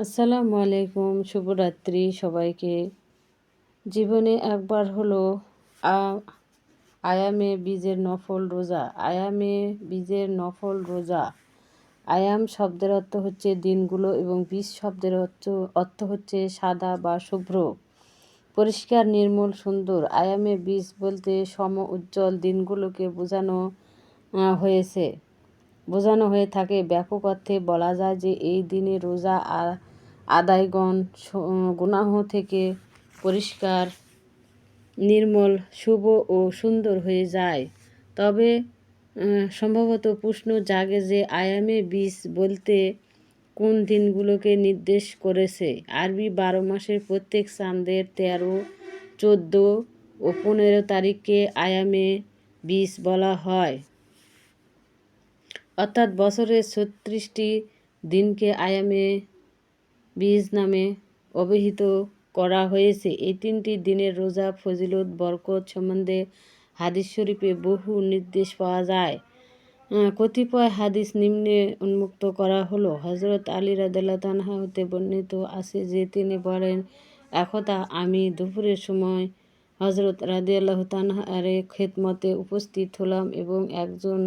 আসসালামু আলাইকুম, শুভরাত্রি সবাইকে। জীবনে একবার হলো আয়ামে বীজের নফল রোজা। আয়ামে বীজের নফল রোজা। আয়াম শব্দের অর্থ হচ্ছে দিনগুলো এবং বীজ শব্দের অর্থ অর্থ হচ্ছে সাদা বা শুভ্র, পরিষ্কার, নির্মল, সুন্দর। আয়ামে বীজ বলতে সম, উজ্জ্বল দিনগুলোকে বোঝানো হয়েছে। বোঝানো হয়ে থাকে। ব্যাপক অর্থে বলা যায় যে এই দিনে রোজা আ- আদায়গণ গুনাহ থেকে পরিষ্কার, নির্মল, শুভ ও সুন্দর হয়ে যায়। তবে সম্ভবত প্রশ্ন জাগে যে আয়ামে বীজ বলতে কোন দিনগুলোকে নির্দেশ করেছে? আরবি বারো মাসের প্রত্যেক চাঁদের তেরো, চোদ্দ ও পনেরো তারিখকে আয়ামে বীজ বলা হয়। অর্থাৎ বছরের ছত্রিশটি দিনকে আয়ামে বীজ নামে অভিহিত করা হয়েছে। এই তিনটি দিনের রোজা ফজিলত, বরকত সম্বন্ধে হাদিস শরীফে বহু নির্দেশ পাওয়া যায়। কতিপয় হাদিস নিম্নে উন্মুক্ত করা হলো। হজরত আলী রাদাল্লাহ হতে বর্ণিত আছে যে, তিনি বলেন একদা আমি দুপুরের সময় হজরত রাদিয়াল্লাহ তানহার খেদমতে উপস্থিত হলাম এবং একজন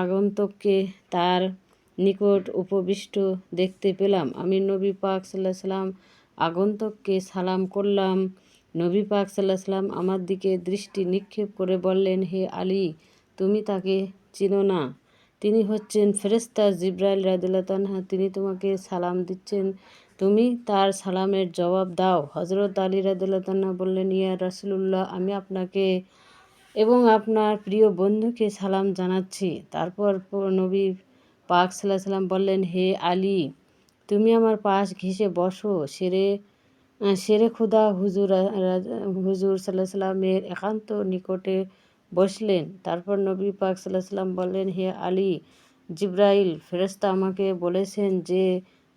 আগন্তককে তার নিকট উপবিষ্ট দেখতে পেলাম। আমি নবী পাক সাল্লাহ সাল্লাম আগন্তককে সালাম করলাম। নবী পাক সাল্লাহ সাল্লাম আমার দিকে দৃষ্টি নিক্ষেপ করে বললেন, হে আলী, তুমি তাকে চিনো না। তিনি হচ্ছেন ফেরেস্তা জিব্রাইল রাদিল্লা তানহা তিনি তোমাকে সালাম দিচ্ছেন। তুমি তার সালামের জবাব দাও। হজরত আলী রাদিল্লা তানহা বললেন, ইয়া রাসুলুল্লাহ, আমি আপনাকে এবং আপনার প্রিয় বন্ধুকে সালাম জানাচ্ছি। তারপর নবী পাক সাল্লাম বললেন, হে আলী, তুমি আমার পাশ ঘেঁষে বসো। সেরে শেরে খুদা হুজুর হুজুর সাল্লাহ সাল্লামের একান্ত নিকটে বসলেন। তারপর নবী পাক সাল্লাহ সাল্লাম বললেন, হে আলী, জিব্রাইল ফেরেস্তা আমাকে বলেছেন যে,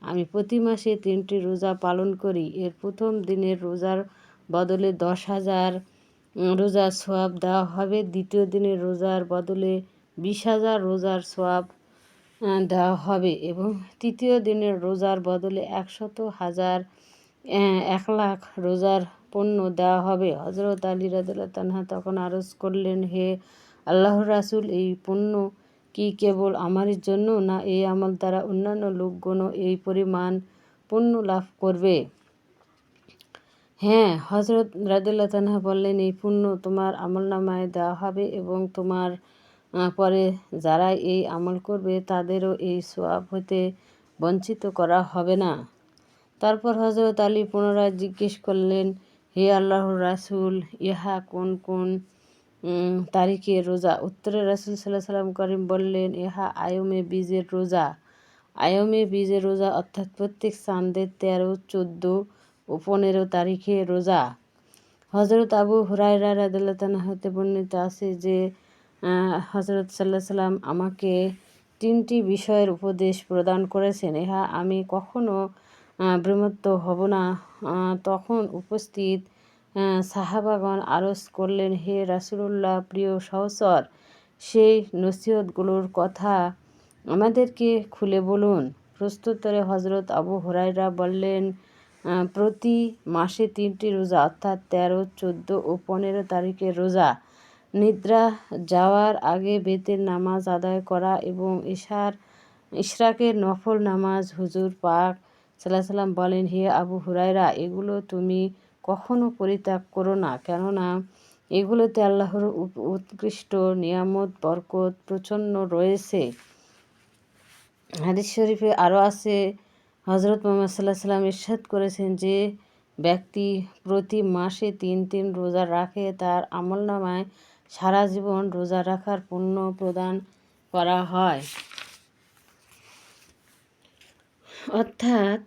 আমি প্রতি মাসে তিনটি রোজা পালন করি। এর প্রথম দিনের রোজার বদলে দশ হাজার রোজার সোয়াব দেওয়া হবে। দ্বিতীয় দিনের রোজার বদলে বিশ হাজার রোজার সোয়াব দেওয়া হবে এবং তৃতীয় দিনের রোজার বদলে একশত হাজার এক লাখ রোজার পণ্য দেওয়া হবে। হজরত আলী রাদিল্লাহ তানহা তখন আরজ করলেন, হে আল্লাহ রাসুল, এই পণ্য কি কেবল আমার জন্য না এই আমল দ্বারা অন্যান্য লোকগণও এই পরিমাণ পণ্য লাভ করবে? হ্যাঁ হজরত রাদিল্লা তানহা বললেন, এই পুণ্য তোমার আমল নামায় দেওয়া হবে এবং তোমার পরে যারা এই আমল করবে তাদেরও এই সোয়াব হতে বঞ্চিত করা হবে না। তারপর হজরত আলী পুনরায় জিজ্ঞেস করলেন, হে আল্লাহর রাসূল, ইহা কোন কোন তারিখে রোজা? উত্তরে রাসুল সাল্লাহ সাল্লাম করিম বললেন, ইহা আয়মে বীজের রোজা। আয়মে বীজের রোজা অর্থাৎ প্রত্যেক চাঁদের তেরো, চোদ্দ ও পনেরো তারিখে রোজা। হজরত আবু হুরায়রা রাদিল্লাহ হতে বর্ণিত আছে যে হজরত সাল্লাহ সাল্লাম আমাকে তিনটি বিষয়ের উপদেশ প্রদান করেছেন। ইহা আমি কখনো বিমত্ত হব না। তখন উপস্থিত সাহাবাগণ আরজ করলেন, হে রাসূলুল্লাহ, প্রিয় সহসর সেই নসিহতগুলোর কথা আমাদেরকে খুলে বলুন। প্রস্তুতরে হজরত আবু হুরায়রা বললেন প্রতি মাসে তিনটি রোজা, অর্থাৎ তেরো, চোদ্দ ও পনেরো তারিখের রোজা নিদ্রা যাওয়ার আগে বেতের নামাজ আদায় করা এবং ইশার ইশরাকের নফল নামাজ হুজুর পাক সাল্লাহ সাল্লাম বলেন, হে আবু হুরায়রা, এগুলো তুমি কখনো পরিত্যাগ করো না। কেননা, এগুলোতে আল্লাহর উৎকৃষ্ট নিয়ামত, বরকত প্রচণ্ড রয়েছে। হাদিস শরীফে আরও আছে হজরত মোহাম্মদ সাল্লাহ সাল্লাম ইরশাদ করেছেন যে, ব্যক্তি প্রতি মাসে তিন তিন রোজা রাখে, তার আমলনামায় সারা জীবন রোজা রাখার পুণ্য প্রদান করা হয়। অর্থাৎ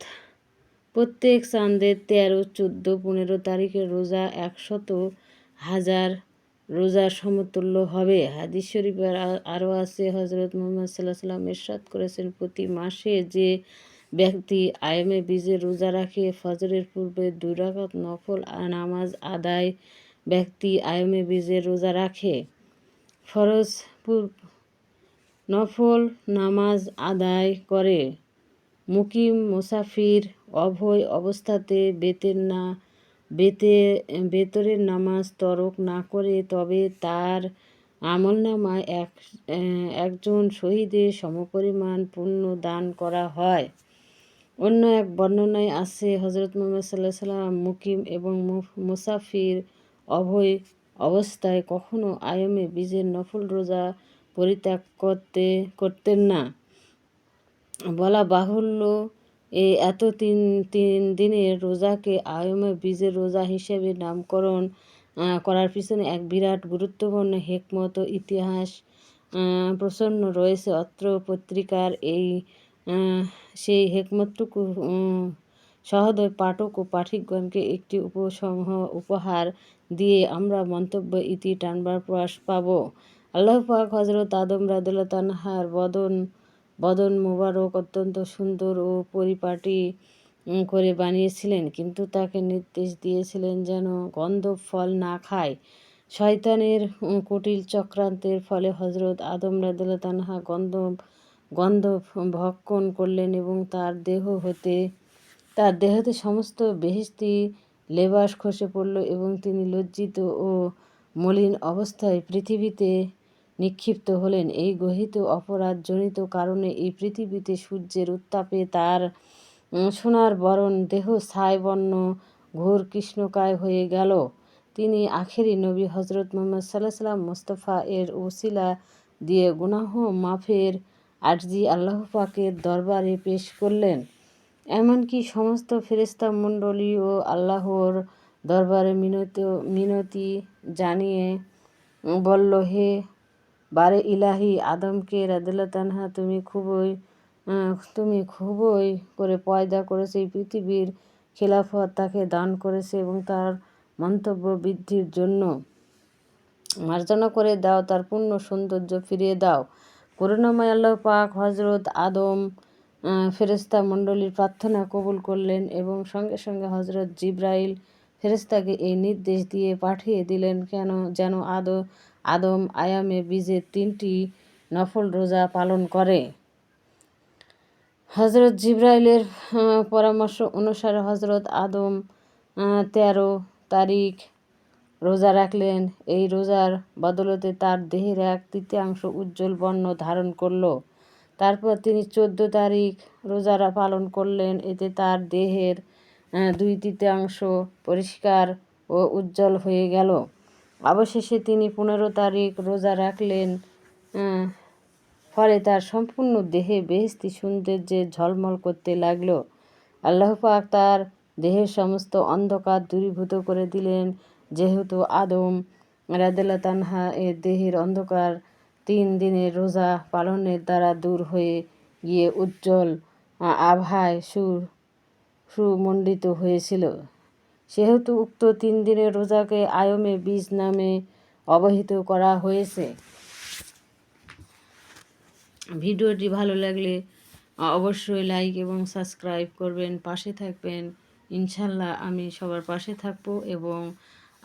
প্রত্যেক চাঁদের তেরো, চোদ্দ, পনেরো তারিখের রোজা একশত হাজার রোজার সমতুল্য হবে। হাদিস শরীফের আরও আছে হজরত মোহাম্মদ সাল্লাহ সাল্লাম ইরশাদ করেছেন, প্রতি মাসে যে ব্যক্তি আয়মে বীজের রোজা রাখে, ফজরের পূর্বে দুই রাকাত নফল নামাজ আদায় ব্যক্তি আয়মে বীজের রোজা রাখে। ফরজ নফল নামাজ আদায় করে। মুকিম মুসাফির অভয় অবস্থাতে বেতের না, বেতে, বেতরের নামাজ তরক না করে, তবে তার আমলনামায় এক, একজন শহীদের সমপরিমাণ পুণ্য দান করা হয়। অন্য এক বর্ণনায় আছে হজরত মোহাম্মদ সাল্লাহ সাল্লাম মুকিম এবং মুসাফির অভয় অবস্থায় কখনো আয়মে বীজের নফল রোজা পরিত্যাগ করতে, করতেন না। বলা বাহুল্য এই এত তিন তিন দিনের রোজাকে আয়মে বীজের রোজা হিসেবে নামকরণ করার পিছনে এক বিরাট গুরুত্বপূর্ণ হেকমত, ইতিহাস প্রসন্ন রয়েছে অত্র পত্রিকার এই সেই হেকমতটুকু সহদয় পাঠক ও পাঠিকগণকে একটি উপসমূহ উপহার দিয়ে আমরা মন্তব্য ইতি টানবার প্রয়াস পাব। আল্লাহ পাক হজরত আদম রাদুল্লাহ তানহার বদন বদন মোবারক অত্যন্ত সুন্দর ও পরিপাটি করে বানিয়েছিলেন। কিন্তু তাকে নির্দেশ দিয়েছিলেন যেন গন্ধ ফল না খায়। শয়তানের কুটিল চক্রান্তের ফলে হজরত আদম রাদুল্লাহ তানহা গন্ধ গন্ধ ভক্ষণ করলেন এবং তার দেহ হতে তার দেহতে সমস্ত বেহেস্তি লেবাস খসে পড়ল এবং তিনি লজ্জিত ও মলিন অবস্থায় পৃথিবীতে নিক্ষিপ্ত হলেন। এই গহিত অপরাধজনিত কারণে এই পৃথিবীতে সূর্যের উত্তাপে তার সোনার বরণ দেহ ছাইবর্ণ ঘোর কৃষ্ণকায় হয়ে গেল। তিনি আখেরি নবী হজরত মোহাম্মদ সাল্লাহ সাল্লাম মোস্তফা এর ওসিলা দিয়ে গুনাহ মাফের আর্জি আল্লাহ পাকের দরবারে পেশ করলেন। এমনকি সমস্ত ফেরিস্তা মণ্ডলী ও আল্লাহর দরবারে মিনত, মিনতি জানিয়ে বলল, হে বারে ইলাহি আদমকে রাদিল্লা তানহা তুমি খুবই তুমি খুবই করে পয়দা করেছে। এই পৃথিবীর খেলাফত তাকে দান করেছে এবং তার মন্তব্য বৃদ্ধির জন্য মার্জনা করে দাও, তার পূর্ণ সৌন্দর্য ফিরিয়ে দাও। করুণাময় আল্লাহ পাক হজরত আদম ফেরেস্তা মণ্ডলীর প্রার্থনা কবুল করলেন এবং সঙ্গে সঙ্গে হজরত জিব্রাইল ফেরেস্তাকে এই নির্দেশ দিয়ে পাঠিয়ে দিলেন, কেন যেন আদ, আদম আয়ামে বীজের তিনটি নফল রোজা পালন করে। হজরত জিব্রাইলের পরামর্শ অনুসারে হজরত আদম তেরো তারিখ রোজা রাখলেন। এই রোজার বদলতে তার দেহের এক তৃতীয়াংশ উজ্জ্বল বর্ণ ধারণ করল। তারপর তিনি চোদ্দ তারিখ রোজারা পালন করলেন। এতে তার দেহের দুই তৃতীয়াংশ পরিষ্কার ও উজ্জ্বল হয়ে গেল। অবশেষে তিনি পনেরো তারিখ রোজা রাখলেন ফলে তার সম্পূর্ণ দেহে বেহেস্তি সৌন্দর্যে ঝলমল করতে লাগল। আল্লাহ পাক তার দেহের সমস্ত অন্ধকার দূরীভূত করে দিলেন। যেহেতু আদম রাদেলা তানহা এর দেহের অন্ধকার তিন দিনের রোজা পালনের দ্বারা দূর হয়ে গিয়ে উজ্জ্বল আভায় সুর, সুমণ্ডিত হয়েছিল। সেহেতু উক্ত তিন দিনের রোজাকে আয়মে বীজ নামে অবহিত করা হয়েছে। ভিডিওটি ভালো লাগলে অবশ্যই লাইক এবং সাবস্ক্রাইব করবেন, পাশে থাকবেন। ইনশাল্লাহ আমি সবার পাশে থাকব এবং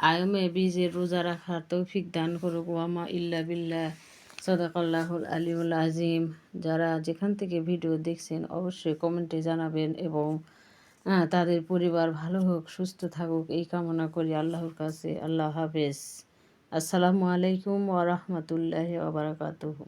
আয়মে বীজের রোজা রাখার তৌফিক দান করুক। ওয়ামা ইল্লা বিল্লাহ। সদাকাল্লাহুল আলিউল আজিম। যারা যেখান থেকে ভিডিও দেখছেন, অবশ্যই কমেন্টে জানাবেন এবং তাদের পরিবার ভালো হোক, সুস্থ থাকুক, এই কামনা করি আল্লাহর কাছে। আল্লাহ হাফেজ। আসসালামু আলাইকুম ওয়া বারাকাতুহু।